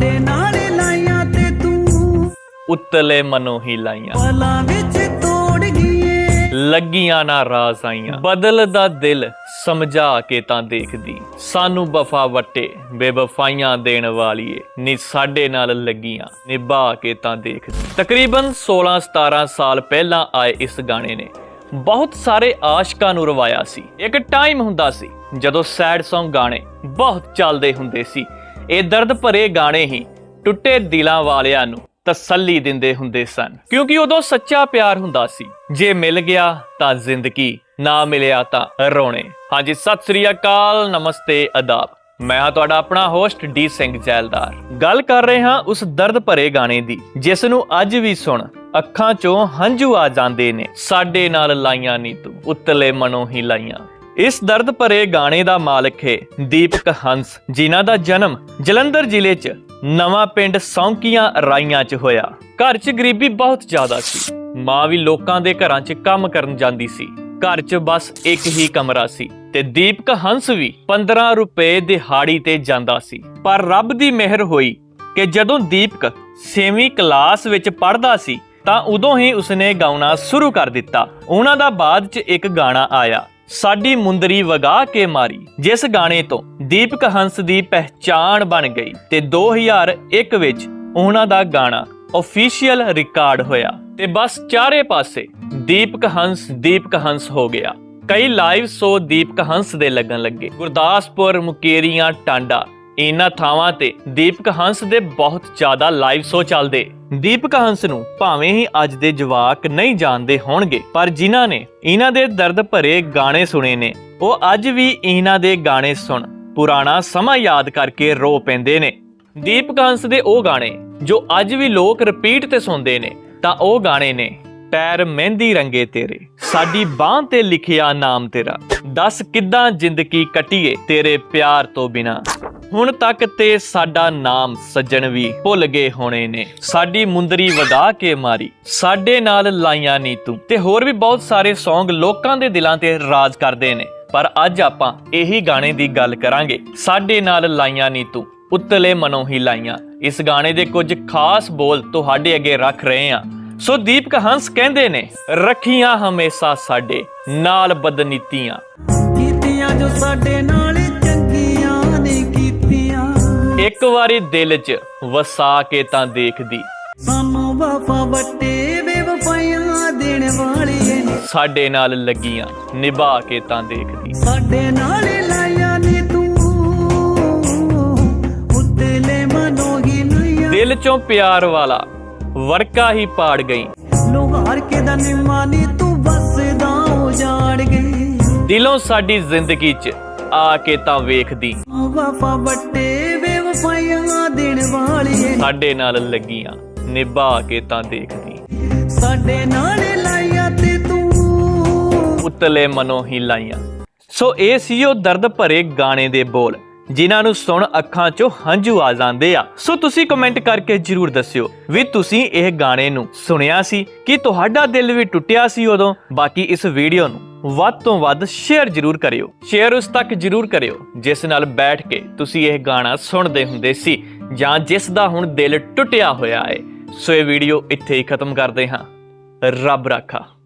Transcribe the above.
ਸਾਡੇ ਨਾਲ ਲਾਈਆਂ ਤੇ ਤੂੰ ਉੱਤਲੇ ਮਨੋਂ ਹੀ ਲਾਈਆਂ। ਪਲਾਂ ਵਿੱਚ ਤੋੜ ਗਈਏ। ਲੱਗੀਆਂ ਨਾ ਰਾਸ ਆਈਆਂ। ਬਦਲਦਾ ਦਿਲ ਸਮਝਾ ਕੇ ਤਾਂ ਦੇਖਦੀ। ਸਾਨੂੰ ਵਫਾ ਵਟੇ ਬੇਵਫਾਈਆਂ ਦੇਣ ਵਾਲੀਏ। ਨੀ ਸਾਡੇ ਨਾਲ ਲੱਗੀਆਂ ਨਿਭਾ ਕੇ ਤਾਂ ਦੇਖਦੀ। ਤਕਰੀਬਨ 16 17 ਸਾਲ ਪਹਿਲਾਂ ਆਏ ਇਸ ਗਾਣੇ ਨੇ। ਬਹੁਤ ਸਾਰੇ ਆਸ਼ਕਾਂ ਨੂੰ ਰਵਾਇਆ ਸੀ। ਇੱਕ ਟਾਈਮ ਹੁੰਦਾ ਸੀ ਜਦੋਂ ਸੈਡ Song ਗਾਣੇ ਬਹੁਤ ਚੱਲਦੇ ਹੁੰਦੇ ਸੀ। ਇਹ ਦਰਦ ਭਰੇ ਗਾਣੇ ਹੀ ਟੁੱਟੇ ਦਿਲਾਂ ਵਾਲਿਆਂ ਨੂੰ ਤਸੱਲੀ ਦਿੰਦੇ ਹੁੰਦੇ ਸਨ। ਕਿਉਂਕਿ ਉਦੋਂ ਸੱਚਾ ਪਿਆਰ ਹੁੰਦਾ ਸੀ। ਜੇ ਮਿਲ ਗਿਆ ਤਾਂ ਜ਼ਿੰਦਗੀ, ਨਾ ਮਿਲਿਆ ਤਾਂ ਰੋਣੇ। ਹਾਂਜੀ, ਸਤਿ ਸ੍ਰੀ ਅਕਾਲ, ਨਮਸਤੇ, ਅਦਾਬ। ਮੈਂ ਹਾਂ ਤੁਹਾਡਾ ਆਪਣਾ ਹੋਸਟ ਡੀ ਸਿੰਘ ਜੈਲਦਾਰ। ਗੱਲ ਕਰ ਰਹੇ ਹਾਂ ਉਸ ਦਰਦ ਭਰੇ ਗਾਣੇ ਦੀ, ਜਿਸ ਨੂੰ ਅੱਜ ਵੀ ਸੁਣ ਅੱਖਾਂ 'ਚੋਂ ਹੰਝੂ ਆ ਜਾਂਦੇ ਨੇ। ਸਾਡੇ ਨਾਲ ਲਾਈਆਂ ਨੀ ਤੂੰ ਉਤਲੇ ਮਨੋਂ ਹੀ ਲਾਈਆਂ। ਇਸ ਦਰਦ ਭਰੇ ਗਾਣੇ ਦਾ ਮਾਲਕ ਹੈ ਦੀਪਕ ਹੰਸ, ਜਿਨ੍ਹਾਂ ਦਾ ਜਨਮ ਜਲੰਧਰ ਜ਼ਿਲ੍ਹੇ 'ਚ ਨਵਾਂ ਪਿੰਡ ਸੌਂਕੀਆਂ ਰਾਈਆਂ 'ਚ ਹੋਇਆ। ਘਰ 'ਚ ਗਰੀਬੀ ਬਹੁਤ ਜ਼ਿਆਦਾ ਸੀ। ਮਾਂ ਵੀ ਲੋਕਾਂ ਦੇ ਘਰਾਂ 'ਚ ਕੰਮ ਕਰਨ ਜਾਂਦੀ ਸੀ। ਘਰ 'ਚ ਬਸ ਇੱਕ ਹੀ ਕਮਰਾ ਸੀ ਤੇ ਦੀਪਕ ਹੰਸ ਵੀ 15 ਰੁਪਏ ਦਿਹਾੜੀ ਤੇ ਜਾਂਦਾ ਸੀ। ਪਰ ਰੱਬ ਦੀ ਮਿਹਰ ਹੋਈ ਕਿ ਜਦੋਂ ਦੀਪਕ 6ਵੀਂ ਕਲਾਸ ਵਿੱਚ ਪੜ੍ਹਦਾ ਸੀ ਤਾਂ ਉਦੋਂ ਹੀ ਉਸਨੇ ਗਾਉਣਾ ਸ਼ੁਰੂ ਕਰ ਦਿੱਤਾ। ਉਹਨਾਂ ਦਾ ਬਾਅਦ 'ਚ ਇੱਕ ਗਾਣਾ ਆਇਆ। ਸਾਡੀ ਮੁੰਦਰੀ ਵਗਾ ਕੇ ਮਾਰੀ, ਜਿਸ ਗਾਣੇ ਤੋਂ ਦੀਪਕ ਹੰਸ ਦੀ ਪਹਿਚਾਣ ਬਣ ਗਈ ਤੇ 2001 ਵਿੱਚ ਉਹਨਾਂ ਦਾ ਗਾਣਾ ਅਫੀਸ਼ੀਅਲ ਰਿਕਾਰਡ ਹੋਇਆ ਤੇ ਬਸ ਚਾਰੇ ਪਾਸੇ ਦੀਪਕ ਹੰਸ ਦੀਪਕ ਹੰਸ ਹੋ ਗਿਆ। ਕਈ ਲਾਈਵ ਸ਼ੋ ਦੀਪਕ ਹੰਸ ਦੇ ਲੱਗਣ ਲੱਗੇ। ਗੁਰਦਾਸਪੁਰ, ਮੁਕੇਰੀਆਂ, ਟਾਂਡਾ ਇਹਨਾਂ ਥਾਵਾਂ ਤੇ ਦੀਪਕ ਹੰਸ ਦੇ ਬਹੁਤ ਜ਼ਿਆਦਾ ਲਾਈਵ ਸ਼ੋ ਚੱਲਦੇ। ਦੀਪਕ ਹੰਸ ਨੂੰ ਭਾਵੇਂ ਹੀ ਅੱਜ ਦੇ ਜਵਾਕ ਨਹੀਂ ਜਾਣਦੇ ਹੋਣਗੇ, ਪਰ ਜਿਨ੍ਹਾਂ ਨੇ ਇਹਨਾਂ ਦੇ ਦਰਦ ਭਰੇ ਗਾਣੇ ਸੁਣੇ ਨੇ, ਉਹ ਅੱਜ ਵੀ ਇਹਨਾਂ ਦੇ ਗਾਣੇ ਸੁਣ, ਪੁਰਾਣਾ ਸਮਾਂ ਯਾਦ ਕਰਕੇ ਰੋ ਪੈਂਦੇ ਨੇ। ਦੀਪਕ ਹੰਸ ਦੇ ਉਹ ਗਾਣੇ, ਜੋ ਅੱਜ ਵੀ ਲੋਕ ਰਿਪੀਟ ਤੇ ਸੁਣਦੇ ਨੇ, ਤਾਂ ਉਹ ਗਾਣੇ ਨੇ, ਪੈਰ ਮਹਿੰਦੀ ਰੰਗੇ ਤੇਰੇ, ਸਾਡੀ ਬਾਹ ਤੇ ਲਿਖਿਆ ਨਾਮ ਤੇਰਾ, ਦੱਸ ਕਿੱਦਾਂ ਜ਼ਿੰਦਗੀ ਕਟੀਏ ਤੇਰੇ ਪਿਆਰ ਤੋਂ ਬਿਨਾ। ਹੁਣ ਤੱਕ ਤੇ ਸਾਡਾ ਨਾਮ ਸੱਜਣ ਵੀ ਭੁੱਲ ਗਏ ਹੋਣੇ ਨੇ। ਸਾਡੀ ਮੁੰਦਰੀ ਵਧਾ ਕੇ ਮਾਰੀ। ਸਾਡੇ ਨਾਲ ਲਾਈਆਂ ਨੀ ਤੂੰ। ਤੇ ਹੋਰ ਵੀ ਬਹੁਤ ਸਾਰੇ Song ਲੋਕਾਂ ਦੇ ਦਿਲਾਂ ਤੇ ਰਾਜ ਕਰਦੇ ਨੇ। ਪਰ ਅੱਜ ਆਪਾਂ ਇਹੀ ਗਾਣੇ ਦੀ ਗੱਲ ਕਰਾਂਗੇ। ਸਾਡੇ ਨਾਲ ਲਾਈਆਂ ਨੀ ਤੂੰ। ਉੱਤਲੇ ਮਨੋਂ ਹੀ ਲਾਈਆਂ। ਇਸ ਗਾਣੇ ਦੇ ਕੁਝ ਖਾਸ ਬੋਲ ਤੁਹਾਡੇ ਅੱਗੇ ਰੱਖ ਰਹੇ ਹਾਂ। ਸੋ ਦੀਪਕ ਹੰਸ ਕਹਿੰਦੇ ਨੇ, ਰੱਖੀਆਂ ਹਮੇਸ਼ਾ ਸਾਡੇ, ਨਾਲ ਬਦਨੀਤੀਆਂ। ਕੀਤੀਆਂ ਜੋ ਸਾਡੇ ਨਾਲ ਇੱਕ ਵਾਰੀ ਦਿਲ 'ਚ ਵਸਾ ਕੇ ਤਾਂ ਦੇਖਦੀ। ਸਾਨੂੰ ਵਫਾ ਵੱਟੇ ਬੇਵਫਾਈਆਂ ਦੇਣ ਵਾਲੀਏ ਸਾਡੇ ਨਾਲ ਲੱਗੀਆਂ ਨਿਭਾ ਕੇ ਤਾਂ ਦੇਖਦੀ। ਸਾਡੇ ਨਾਲ ਲਾਈਆਂ ਨੇ ਤੂੰ ਉੱਤਲੇ ਮਨੋਂ ਹੀ ਲਾਈਆਂ ਦਿਲ 'ਚੋਂ ਪਿਆਰ ਵਾਲਾ ਵਰਕਾ ਹੀ ਪਾੜ ਗਈ। ਲੋਹਾਰ ਕੇ ਦਾ ਨਿਮਾ ਨੀ ਤੂੰ ਬਸਦਾ ਉਜਾੜ ਗਈ। ਦਿਲੋਂ ਸਾਡੀ ਜ਼ਿੰਦਗੀ 'ਚ ਆ ਕੇ ਤਾਂ ਵੇਖਦੀ। ਵਫਾ ਵੱਟੇ ਬੇਵਫਾਈਆਂ ਦੇਣ ਵਾਲੀਏ। ਸਾਡੇ ਨਾਲ ਲੱਗੀਆਂ ਨਿਭਾ ਕੇ ਤਾਂ ਦੇਖਦੀ। ਸਾਡੇ ਨਾਲ ਲਾਈਆਂ ਤੇ ਤੂੰ। ਉਤਲੇ ਮਨੋਂ ਹੀ ਲਾਈਆਂ। ਸੋ ਇਹ ਸੀ ਉਹ ਦਰਦ ਭਰੇ ਗਾਣੇ ਦੇ ਬੋਲ ਜਿਨ੍ਹਾਂ ਨੂੰ ਸੁਣ ਅੱਖਾਂ 'ਚੋਂ ਹੰਝੂ ਆ ਜਾਂਦੇ ਆ। ਸੋ ਤੁਸੀਂ ਕਮੈਂਟ ਕਰਕੇ ਜਰੂਰ ਦੱਸਿਓ ਵੀ ਤੁਸੀਂ ਇਹ ਗਾਣੇ ਨੂੰ ਸੁਣਿਆ ਸੀ ਕਿ ਤੁਹਾਡਾ ਦਿਲ ਵੀ ਟੁੱਟਿਆ ਸੀ ਉਦੋਂ? ਬਾਕੀ ਇਸ ਵੀਡੀਓ ਨੂੰ ਵੱਧ ਤੋਂ ਵੱਧ ਸ਼ੇਅਰ ਜਰੂਰ ਕਰਿਓ। ਸ਼ੇਅਰ ਉਸ ਤੱਕ ਜਰੂਰ ਕਰਿਓ, ਜਿਸ ਨਾਲ ਬੈਠ ਕੇ ਤੁਸੀਂ ਇਹ ਗਾਣਾ ਸੁਣਦੇ ਹੁੰਦੇ ਸੀ ਜਾਂ ਜਿਸ ਦਾ ਹੁਣ ਦਿਲ ਟੁੱਟਿਆ ਹੋਇਆ ਹੈ। ਸੋ ਇਹ ਵੀਡੀਓ ਇੱਥੇ ਹੀ ਖਤਮ ਕਰਦੇ ਹਾਂ। ਰੱਬ ਰਾਖਾ।